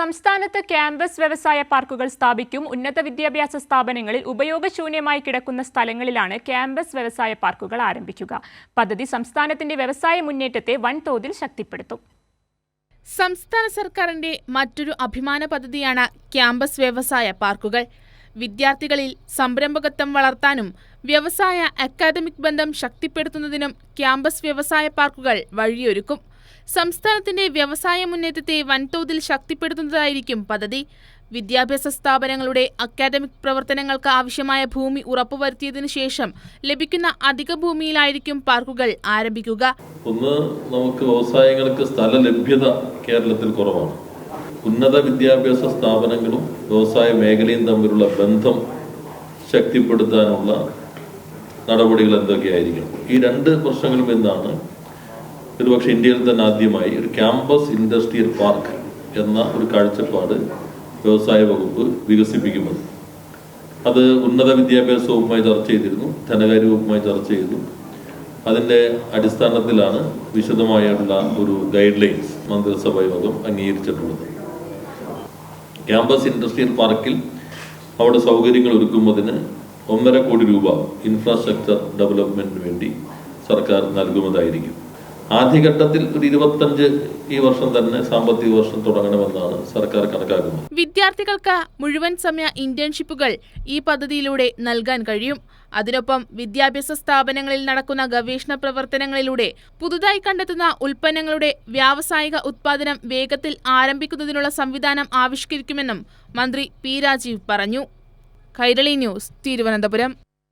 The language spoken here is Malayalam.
സംസ്ഥാനത്ത് ക്യാമ്പസ് വ്യവസായ പാർക്കുകൾ സ്ഥാപിക്കും. ഉന്നത വിദ്യാഭ്യാസ സ്ഥാപനങ്ങളിൽ ഉപയോഗശൂന്യമായി കിടക്കുന്ന സ്ഥലങ്ങളിലാണ് ക്യാമ്പസ് വ്യവസായ പാർക്കുകൾ ആരംഭിക്കുക. പദ്ധതി സംസ്ഥാനത്തിന്റെ വ്യവസായ മുന്നേറ്റത്തെ വൻതോതിൽ ശക്തിപ്പെടുത്തും. സംസ്ഥാന സർക്കാരിന്റെ മറ്റൊരു അഭിമാന പദ്ധതിയാണ് ക്യാമ്പസ് വ്യവസായ പാർക്കുകൾ. വിദ്യാർത്ഥികളിൽ സംരംഭകത്വം വളർത്താനും വ്യവസായ അക്കാദമിക് ബന്ധം ശക്തിപ്പെടുത്തുന്നതിനും ക്യാമ്പസ് വ്യവസായ പാർക്കുകൾ വഴിയൊരുക്കും. സംസ്ഥാനത്തിന്റെ വ്യവസായ മുന്നേറ്റത്തെ വൻതോതിൽ ശക്തിപ്പെടുത്തുന്നതായിരിക്കും പദ്ധതി. വിദ്യാഭ്യാസ സ്ഥാപനങ്ങളുടെ അക്കാദമിക് പ്രവർത്തനങ്ങൾക്ക് ആവശ്യമായ ഭൂമി ഉറപ്പുവരുത്തിയതിനു ശേഷം ലഭിക്കുന്ന അധിക ഭൂമിയിലായിരിക്കും പാർക്കുകൾ ആരംഭിക്കുക. ഒന്ന് നമുക്ക് വ്യവസായങ്ങൾക്ക് സ്ഥല ലഭ്യത കേരളത്തിൽ കുറവാണ്. ഉന്നത വിദ്യാഭ്യാസ സ്ഥാപനങ്ങളും വ്യവസായ മേഖലയും തമ്മിലുള്ള ബന്ധം ശക്തിപ്പെടുത്താനുള്ള നടപടികൾ എന്തൊക്കെയായിരിക്കും ഈ രണ്ട് പ്രശ്നങ്ങളും എന്നാണ് ഒരുപക്ഷെ ഇന്ത്യയിൽ തന്നെ ആദ്യമായി ഒരു ക്യാമ്പസ് ഇൻഡസ്ട്രിയൽ പാർക്ക് എന്ന ഒരു കാഴ്ചപ്പാട് വ്യവസായ വകുപ്പ് വികസിപ്പിക്കുന്നത്. അത് ഉന്നത വിദ്യാഭ്യാസ വകുപ്പുമായി ചർച്ച ചെയ്തിരുന്നു ധനകാര്യ വകുപ്പുമായി ചർച്ച ചെയ്തു. അതിന്റെ അടിസ്ഥാനത്തിലാണ് വിശദമായുള്ള ഒരു ഗൈഡ് ലൈൻസ് മന്ത്രിസഭാ യോഗം അംഗീകരിച്ചിട്ടുള്ളത്. ക്യാമ്പസ് ഇൻഡസ്ട്രിയൽ പാർക്കിൽ അവിടെ സൗകര്യങ്ങൾ ഒരുക്കുന്നതിന് ഒന്നര കോടി രൂപ ഇൻഫ്രാസ്ട്രക്ചർ ഡെവലപ്മെന്റിന് വേണ്ടി സർക്കാർ നൽകുന്നതായിരിക്കും. ആദ്യഘട്ടത്തിൽ ഒരു ഇരുപത്തഞ്ച് ഈ വർഷം തന്നെ സാമ്പത്തിക വർഷം തുടങ്ങണമെന്നാണ് സർക്കാർ കണക്കാക്കുന്നത്. വിദ്യാർത്ഥികൾക്ക് മുഴുവൻ സമയ ഇന്റേൺഷിപ്പുകൾ ഈ പദ്ധതിയിലൂടെ നൽകാൻ കഴിയും. അതിനൊപ്പം വിദ്യാഭ്യാസ സ്ഥാപനങ്ങളിൽ നടക്കുന്ന ഗവേഷണ പ്രവർത്തനങ്ങളിലൂടെ പുതുതായി കണ്ടെത്തുന്ന ഉൽപ്പന്നങ്ങളുടെ വ്യാവസായിക ഉത്പാദനം വേഗത്തിൽ ആരംഭിക്കുന്നതിനുള്ള സംവിധാനം ആവിഷ്കരിക്കുമെന്നും മന്ത്രി പി രാജീവ് പറഞ്ഞു. കൈരളി ന്യൂസ് തിരുവനന്തപുരം.